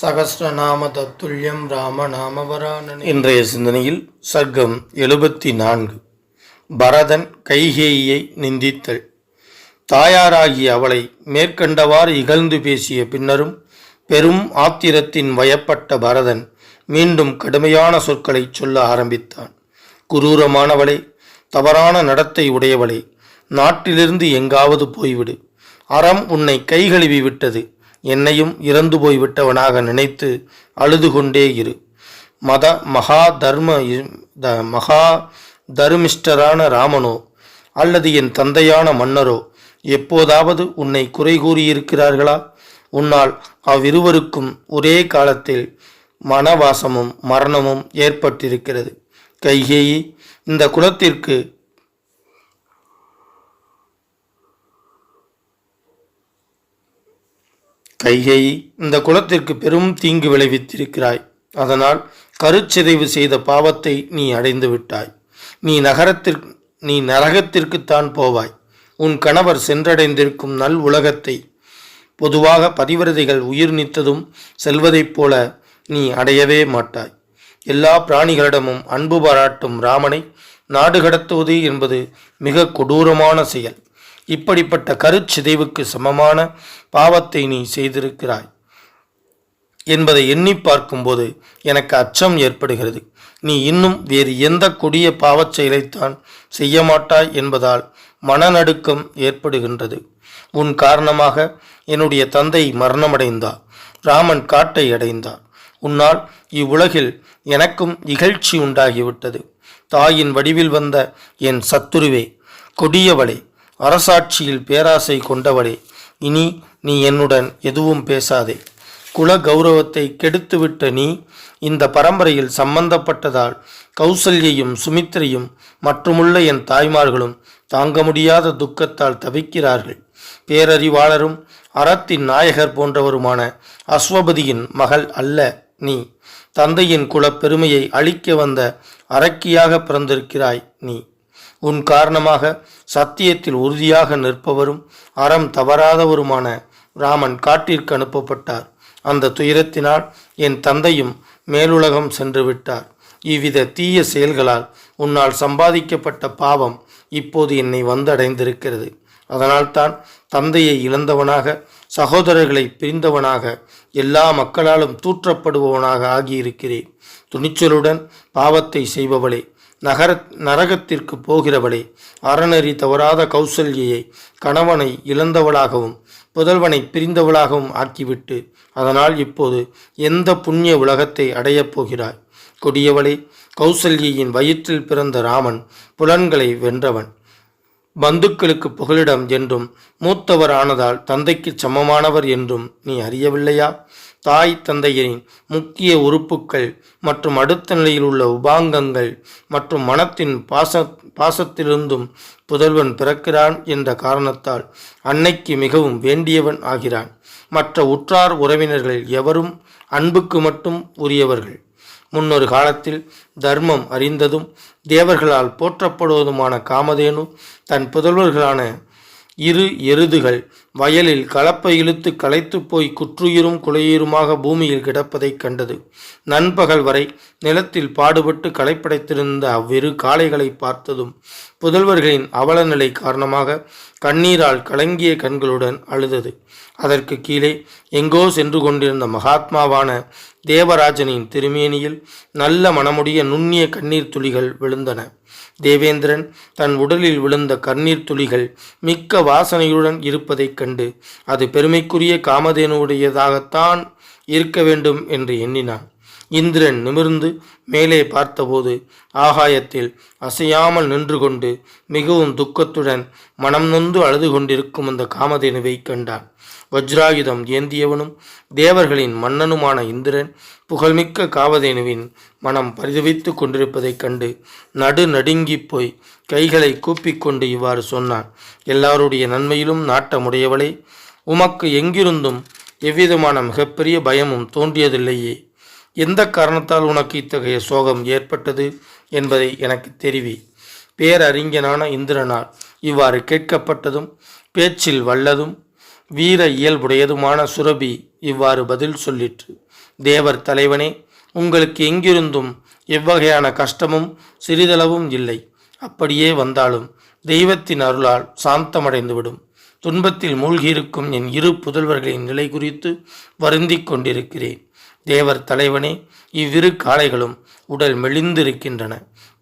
சகசிரநாம தத்துல்யம் ராம நாம இன்றைய சிந்தனையில் சர்க்கம் எழுபத்தி நான்கு பரதன் கைகேயை நிந்தித்தல். தாயாராகிய அவளை மேற்கண்டவாறு இகழ்ந்து பேசிய பின்னரும் பெரும் ஆத்திரத்தின் வயப்பட்ட பரதன் மீண்டும் கடுமையான சொற்களை சொல்ல ஆரம்பித்தான். குரூரமானவளே தவறான நடத்தை உடையவளே நாட்டிலிருந்து எங்காவது போய்விடு. அறம் உன்னை கைகழுவி விட்டது. என்னையும் இறந்து போய்விட்டவனாக நினைத்து அழுது கொண்டே இரு. மத மகா தர்ம த மகா தர்மிஷ்டரான ராமனோ அல்லது என் தந்தையான மன்னரோ எப்போதாவது உன்னை குறை கூறியிருக்கிறார்களா? உன்னால் அவ்விருவருக்கும் ஒரே காலத்தில் மனவாசமும் மரணமும் ஏற்பட்டிருக்கிறது. கைகேயி இந்த குலத்திற்கு கைகை இந்த குலத்திற்கு பெரும் தீங்கு விளைவித்திருக்கிறாய். அதனால் கருச்சிதைவு செய்த பாவத்தை நீ அடைந்து விட்டாய். நீ நகரத்திற்கு நீ நரகத்திற்குத்தான் போவாய். உன் கணவர் சென்றடைந்திருக்கும் நல் உலகத்தை பொதுவாக பதிவிரதைகள் உயிர் நீத்ததும் செல்வதைப் போல நீ அடையவே மாட்டாய். எல்லா பிராணிகளிடமும் அன்பு பாராட்டும் ராமனை நாடு கடத்துவது என்பது மிக கொடூரமான செயல். இப்படிப்பட்ட கருச்சிதைவுக்கு சமமான பாவத்தை நீ செய்திருக்கிறாய் என்பதை எண்ணி பார்க்கும்போது எனக்கு அச்சம் ஏற்படுகிறது. நீ இன்னும் வேறு எந்த கொடிய பாவச் செயலைத்தான் செய்ய மாட்டாய் என்பதால் மனநடுக்கம் ஏற்படுகின்றது. உன் காரணமாக என்னுடைய தந்தை மரணமடைந்தார். ராமன் காட்டை அடைந்தார். உன்னால் இவ்வுலகில் எனக்கும் இகழ்ச்சி உண்டாகிவிட்டது. தாயின் வடிவில் வந்த என் சத்துருவே கொடியவளே அரசாட்சியில் பேராசை கொண்டவளே இனி நீ என்னுடன் எதுவும் பேசாதே. குல கௌரவத்தை கெடுத்துவிட்ட நீ இந்த பரம்பரையில் சம்பந்தப்பட்டதால் கௌசல்யையும் சுமித்திரையும் மற்றுமுள்ள என் தாய்மார்களும் தாங்க முடியாத துக்கத்தால் தவிக்கிறார்கள். பேரறிவாளரும் அறத்தின் நாயகர் போன்றவருமான அஸ்வபதியின் மகள் அல்ல நீ. தந்தையின் குலப் பெருமையை அழிக்க வந்த அரக்கியாக பிறந்திருக்கிறாய் நீ. உன் காரணமாக சத்தியத்தில் உறுதியாக நிற்பவரும் அறம் தவறாதவருமான ராமன் காட்டிற்கு அனுப்பப்பட்டார். அந்த துயரத்தினால் என் தந்தையும் மேலுலகம் சென்று விட்டார் இவ்வித தீய செயல்களால் உன்னால் சம்பாதிக்கப்பட்ட பாவம் இப்போது என்னை வந்தடைந்திருக்கிறது. அதனால்தான் தந்தையை இழந்தவனாக சகோதரர்களை பிரிந்தவனாக எல்லா மக்களாலும் தூற்றப்படுபவனாக ஆகியிருக்கிறேன். துணிச்சலுடன் பாவத்தை செய்பவளே நகர நரகத்திற்கு போகிறவளே அறநெறி தவறாத கௌசல்யை கணவனை இழந்தவளாகவும் புதல்வனை பிரிந்தவளாகவும் ஆக்கிவிட்டு அதனால் இப்போது எந்த புண்ணிய உலகத்தை அடையப் போகிறாய்? கொடியவளே கௌசல்யின் வயிற்றில் பிறந்த ராமன் புலன்களை வென்றவன். பந்துக்களுக்கு புகலிடம் என்றும் மூத்தவர் ஆனதால் தந்தைக்கு சமமானவர் என்றும் நீ அறியவில்லையா? தாய் தந்தையரின் முக்கிய உறுப்புக்கள் மற்றும் அடுத்த நிலையில் உள்ள உபாங்கங்கள் மற்றும் மனத்தின் பாச பாசத்திலிருந்தும் புதல்வன் பிறக்கிறான் என்ற காரணத்தால் அன்னைக்கு மிகவும் வேண்டியவன் ஆகிறான். மற்ற உற்றார் உறவினர்களில் எவரும் அன்புக்கு மட்டும் உரியவர்கள். முன்னொரு காலத்தில் தர்மம் அறிந்ததும் தேவர்களால் போற்றப்படுவதுமான காமதேனு தன் புதல்வர்களான இரு எருதுகள் வயலில் கலப்பை இழுத்து களைத்துப் போய் குற்றுயிரும் குலையுயிருமாக பூமியில் கிடப்பதைக் கண்டது. நண்பகல் வரை நிலத்தில் பாடுபட்டு களைப்படைத்திருந்த அவ்விரு காளைகளை பார்த்ததும் புதல்வர்களின் அவலநிலை காரணமாக கண்ணீரால் கலங்கிய கண்களுடன் அழுதது. அதற்கு கீழே எங்கோ சென்று கொண்டிருந்த மகாத்மாவான தேவராஜனின் திருமேனியில் நல்ல மனமுடைய நுண்ணிய கண்ணீர் துளிகள் விழுந்தன. தேவேந்திரன் தன் உடலில் விழுந்த கண்ணீர் துளிகள் மிக்க வாசனையுடன் இருப்பதைக் கண்டு அது பெருமைக்குரிய காமதேனுடையதாகத்தான் இருக்க வேண்டும் என்று எண்ணினான். இந்திரன் நிமிர்ந்து மேலே பார்த்தபோது ஆகாயத்தில் அசையாமல் நின்று கொண்டு மிகவும் துக்கத்துடன் மனம் நொந்து அழுது கொண்டிருக்கும் அந்த காமதேனுவை கண்டான். வஜ்ராயுதம் ஏந்தியவனும் தேவர்களின் மன்னனுமான இந்திரன் புகழ்மிக்க காவதேனுவின் மனம் பரிதவித்து கொண்டிருப்பதைக் கண்டு நடு நடுங்கிப் போய் கைகளை கூப்பிக்கொண்டு இவ்வாறு சொன்னான். எல்லாருடைய நன்மையிலும் நாட்டமுடையவளே உமக்கு எங்கிருந்தும் எவ்விதமான மிகப்பெரிய பயமும் தோன்றியதில்லையே. எந்த காரணத்தால் உனக்கு இத்தகைய சோகம் ஏற்பட்டது என்பதை எனக்கு தெரிவி. பேரறிஞனான இந்திரனால் இவ்வாறு கேட்கப்பட்டதும் பேச்சில் வல்லதும் வீர இயல்புடையதுமான சுரபி இவ்வாறு பதில் சொல்லிற்று. தேவர் தலைவனே உங்களுக்கு எங்கிருந்தும் எவ்வகையான கஷ்டமும் சிறிதளவும் இல்லை. அப்படியே வந்தாலும் தெய்வத்தின் அருளால் சாந்தமடைந்துவிடும். துன்பத்தில் மூழ்கியிருக்கும் என் இரு புதல்வர்களின் நிலை குறித்து வருந்திக் கொண்டிருக்கிறேன். தேவர் தலைவனே இவ்விரு காளைகளும் உடல் மெலிந்திருக்கின்றன.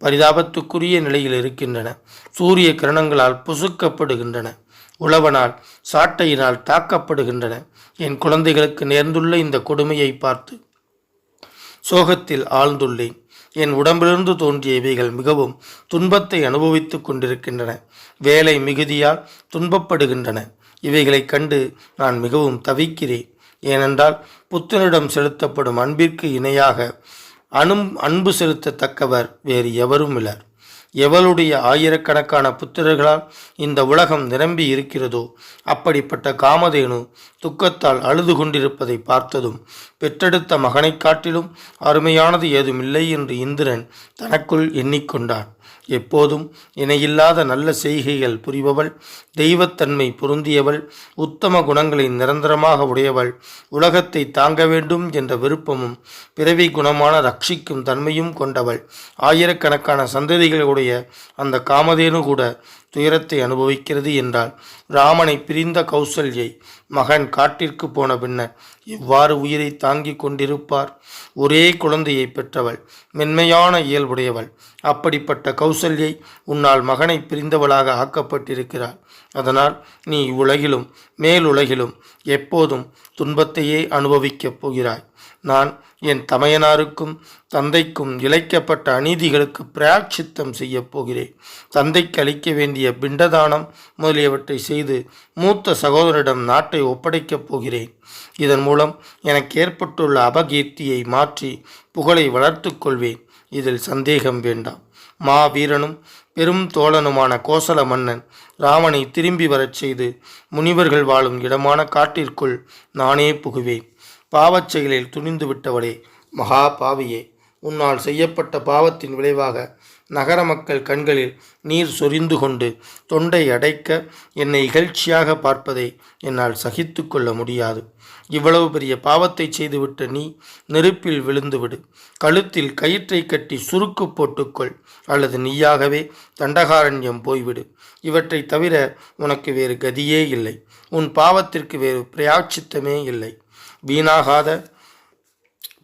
பரிதாபத்துக்குரிய நிலையில் இருக்கின்றன. சூரிய கிரணங்களால் புசுக்கப்படுகின்றன. உழவனால் சாட்டையினால் தாக்கப்படுகின்றன. என் குழந்தைகளுக்கு நேர்ந்துள்ள இந்த கொடுமையை பார்த்து சோகத்தில் ஆழ்ந்துள்ளேன். என் உடம்பிலிருந்து தோன்றிய இவைகள் மிகவும் துன்பத்தை அனுபவித்துக் கொண்டிருக்கின்றன. வேலை மிகுதியால் துன்பப்படுகின்றன. இவைகளைக் கண்டு நான் மிகவும் தவிக்கிறேன். ஏனென்றால் புத்தனிடம் செலுத்தப்படும் அன்பிற்கு இணையாக அனும் அன்பு செலுத்தத்தக்கவர் வேறு எவரும் இலர் எவளுடைய ஆயிரக்கணக்கான புத்திரர்களால் இந்த உலகம் நிரம்பி இருக்கிறதோ அப்படிப்பட்ட காமதேனு துக்கத்தால் அழுது கொண்டிருப்பதை பார்த்ததும் பெற்றெடுத்த மகனைக் காட்டிலும் அருமையானது ஏதுமில்லை என்று இந்திரன் தனக்குள் எண்ணிக்கொண்டான். எப்போதும் இணையில்லாத நல்ல செய்கைகள் புரிபவள் தெய்வத்தன்மை பொருந்தியவள் உத்தம குணங்களை நிரந்தரமாக உடையவள் உலகத்தை தாங்க வேண்டும் என்ற விருப்பமும் பிறவி குணமான ரட்சிக்கும் தன்மையும் கொண்டவள். ஆயிரக்கணக்கான சந்ததிகளுடைய அந்த காமதேனு கூட துயரத்தை அனுபவிக்கிறது என்றால் ராமனை பிரிந்த கௌசல்யை மகன் காட்டிற்கு போன பின்னர் இவ்வாறு உயிரை தாங்கிக் கொண்டிருப்பார். ஒரே குழந்தையை பெற்றவள் மென்மையான இயல்புடையவள். அப்படிப்பட்ட கௌசல்யை உன்னால் மகனை பிரிந்தவளாக ஆக்கப்பட்டிருக்கிறாள் அதனால் நீ உலகிலும் மேலுலகிலும் எப்போதும் துன்பத்தையே அனுபவிக்கப் போகிறாய். நான் என் தமையனாருக்கும் தந்தைக்கும் இழைக்கப்பட்ட அநீதிகளுக்கு பிராட்சித்தம் செய்யப் போகிறேன். தந்தைக்கு அளிக்க வேண்டிய பிண்டதானம் முதலியவற்றை செய்து மூத்த சகோதரிடம் நாட்டை ஒப்படைக்கப் போகிறேன். இதன் மூலம் எனக்கு ஏற்பட்டுள்ள அபகீர்த்தியை மாற்றி புகழை வளர்த்து கொள்வேன். இதில் சந்தேகம் வேண்டாம். மாவீரனும் பெரும் தோழனுமான கோசல மன்னன் ராமனை திரும்பி வரச் செய்து முனிவர்கள் வாழும் இடமான காட்டிற்குள் நானே புகுவேன். பாவச் செயலில் துணிந்து விட்டவளே மகா பாவியே உன்னால் செய்யப்பட்ட பாவத்தின் விளைவாக நகர மக்கள் கண்களில் நீர் சொரிந்து கொண்டு தொண்டை அடைக்க என்னை இகழ்ச்சியாக பார்ப்பதை என்னால் சகித்து கொள்ள முடியாது. இவ்வளவு பெரிய பாவத்தை செய்துவிட்ட நீ நெருப்பில் விழுந்துவிடு. கழுத்தில் கயிற்றை கட்டி சுருக்கு போட்டுக்கொள் அல்லது நீயாகவே தண்டகாரண்யம் போய்விடு. இவற்றை தவிர உனக்கு வேறு கதியே இல்லை. உன் பாவத்திற்கு வேறு பிரயாச்சித்தமே இல்லை. வீணாகாத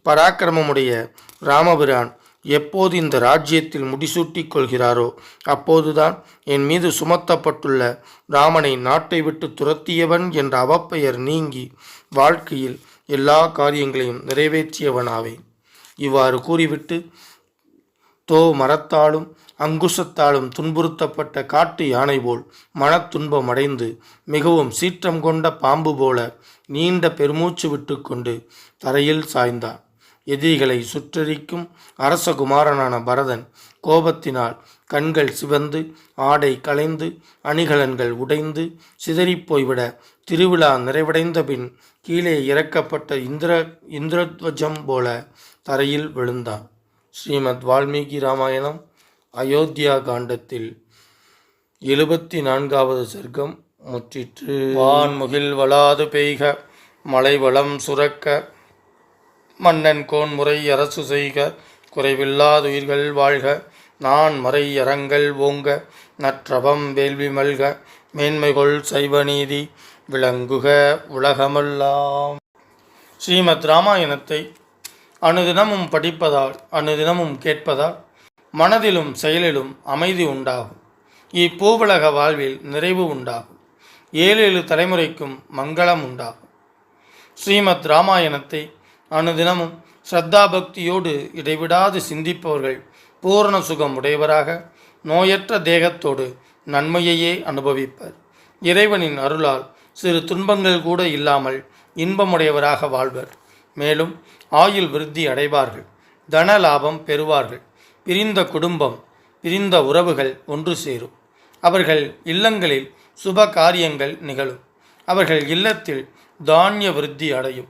பராக்கிரமமுடைய ராமபிரான் எப்போது இந்த ராஜ்யத்தில் முடிசூட்டிக் கொள்கிறாரோ அப்போதுதான் என் மீது சுமத்தப்பட்டுள்ள ராமனை நாட்டை விட்டு துரத்தியவன் என்ற அவப்பெயர் நீங்கி வாழ்க்கையில் எல்லா காரியங்களையும் நிறைவேற்றியவனாவேன். இவ்வாறு கூறிவிட்டு தோ மரத்தாலும் அங்குசத்தாலும் துன்புறுத்தப்பட்ட காட்டு யானை போல் மனத்துன்பம் அடைந்து மிகவும் சீற்றம் கொண்ட பாம்பு போல நீண்ட பெருமூச்சு விட்டுக்கொண்டு தரையில் சாய்ந்தான். எதிரிகளை சுற்றறிக்கும் அரசகுமாரனான பரதன் கோபத்தினால் கண்கள் சிவந்து ஆடை களைந்து அணிகலன்கள் உடைந்து சிதறிப் போய்விட திருவிழா நிறைவடைந்த பின் கீழே இறக்கப்பட்ட இந்திர இந்திரத்வஜம் போல தரையில் விழுந்தான். ஸ்ரீமத் வால்மீகி ராமாயணம் அயோத்தியா காண்டத்தில் எழுபத்தி நான்காவது சர்க்கம் முற்றிற்று. வான்முகில் வளாது பெய்க மலை வளம் சுரக்க மன்னன் கோன்முறை அரசு செய்க குறைவில்லாதுயிர்கள் வாழ்க நான் மறை அறங்கள் ஓங்க நற்றவம் வேள்வி மல்க மேன்மைகொள் சைவநீதி விளங்குக உலகமெல்லாம். ஸ்ரீமத் ராமாயணத்தை அனுதினமும் படிப்பதால் அனுதினமும் கேட்பதால் மனதிலும் செயலிலும் அமைதி உண்டாகும். இப்பூவுலக வாழ்வில் நிறைவு உண்டாகும். ஏழு ஏழு தலைமுறைக்கும் மங்களம் உண்டாகும். ஸ்ரீமத் ராமாயணத்தை அனுதினமும் ஸ்ரத்தா பக்தியோடு இடைவிடாது சிந்திப்பவர்கள் பூரண சுகம் உடையவராக நோயற்ற தேகத்தோடு நன்மையையே அனுபவிப்பர். இறைவனின் அருளால் சிறு துன்பங்கள் கூட இல்லாமல் இன்பமுடையவராக வாழ்வர். மேலும் ஆயுள் விருத்தி அடைவார்கள் தன லாபம் பெறுவார்கள் பிரிந்த குடும்பம் பிரிந்த உறவுகள் ஒன்று சேரும். அவர்கள் இல்லங்களில் சுப காரியங்கள் நிகழும். அவர்கள் இல்லத்தில் தானிய விருத்தி அடையும்.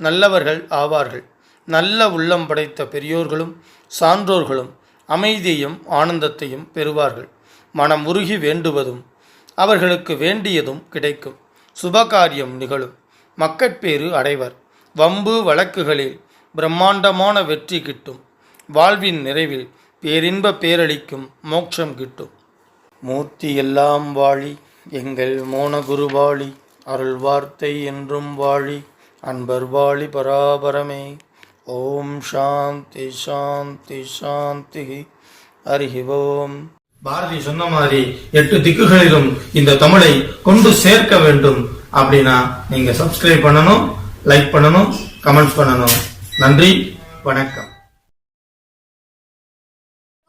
நல்லவர்கள் ஆவார்கள். நல்ல உள்ளம் படைத்த பெரியோர்களும் சான்றோர்களும் அமைதியையும் ஆனந்தத்தையும் பெறுவார்கள். மனம் உருகி வேண்டுவதும் அவர்களுக்கு வேண்டியதும் கிடைக்கும். சுபகாரியம் நிகழும். மக்கட்பேறு அடைவர். வம்பு வழக்குகளில் பிரம்மாண்டமான வெற்றி கிட்டும். வாழ்வின் நிறைவில் பேரின்ப பேரளிக்கும் மோட்சம் கிட்டும். மூர்த்தி எல்லாம் வாழி எங்கள் மோனகுருவாளி அருள் வார்த்தை என்றும் வாழி அன்பர் வாழி பராபரமே ஓம் சாந்தி சாந்தி சாந்தி. ஓம். பாரதி சொன்ன மாதிரி எட்டு திக்குகளிலும் இந்த தமிழை கொண்டு சேர்க்க வேண்டும் அப்படின்னா நீங்க சப்ஸ்கிரைப் பண்ணணும் லைக் பண்ணணும் கமெண்ட்ஸ் பண்ணணும். நன்றி வணக்கம்.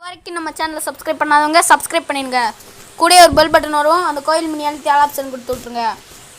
வரைக்கும் நம்ம சேனலை சப்ஸ்கிரைப் பண்ணாதவங்க சப்ஸ்கிரைப் பண்ணிடுங்க. கூடயே ஒரு பெல் பட்டன் வரும் அந்த கோயில் மினி அழுத்தி ஆல் ஆப்ஷன் கொடுத்து விட்ருங்க